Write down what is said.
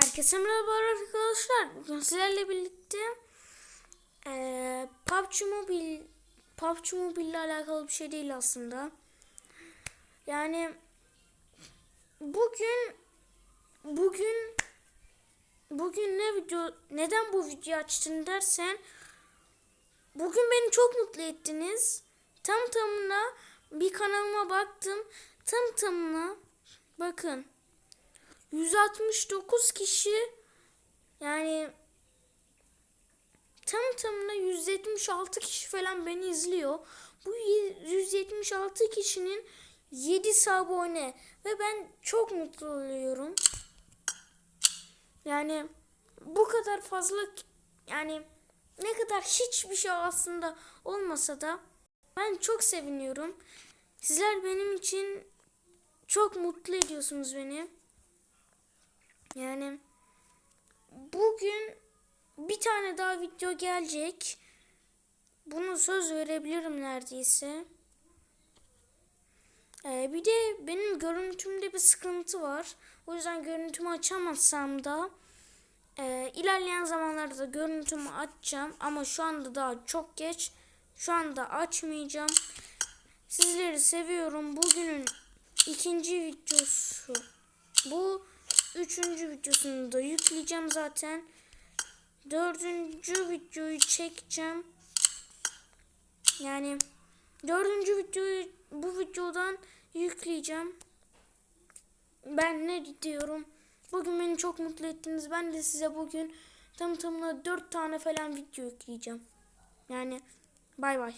Herkese merhaba arkadaşlar. Bugün sizlerle birlikte eee PUBG Mobile PUBG Mobile ile alakalı bir şey değil aslında. Yani bugün bugün bugün ne video neden bu videoyu açtın dersen bugün beni çok mutlu ettiniz. Tam tamına bir kanalıma baktım. Tam tamına bakın 169 kişi yani tam tamına 176 kişi falan beni izliyor. Bu 176 kişinin 7 abone ve ben çok mutlu oluyorum. Yani bu kadar fazla yani ne kadar hiçbir şey aslında olmasa da ben çok seviniyorum. Sizler benim için çok mutlu ediyorsunuz beni. Yani bugün bir tane daha video gelecek. Bunu söz verebilirim neredeyse. Ee, bir de benim görüntümde bir sıkıntı var. O yüzden görüntümü açamazsam da e, ilerleyen zamanlarda görüntümü açacağım. Ama şu anda daha çok geç. Şu anda açmayacağım. Sizleri seviyorum. Bugünün ikinci videosu. Bu Üçüncü videosunu da yükleyeceğim zaten. Dördüncü videoyu çekeceğim. Yani dördüncü videoyu bu videodan yükleyeceğim. Ben ne diyorum? Bugün beni çok mutlu ettiniz. Ben de size bugün tam tamına dört tane falan video yükleyeceğim. Yani bay bay.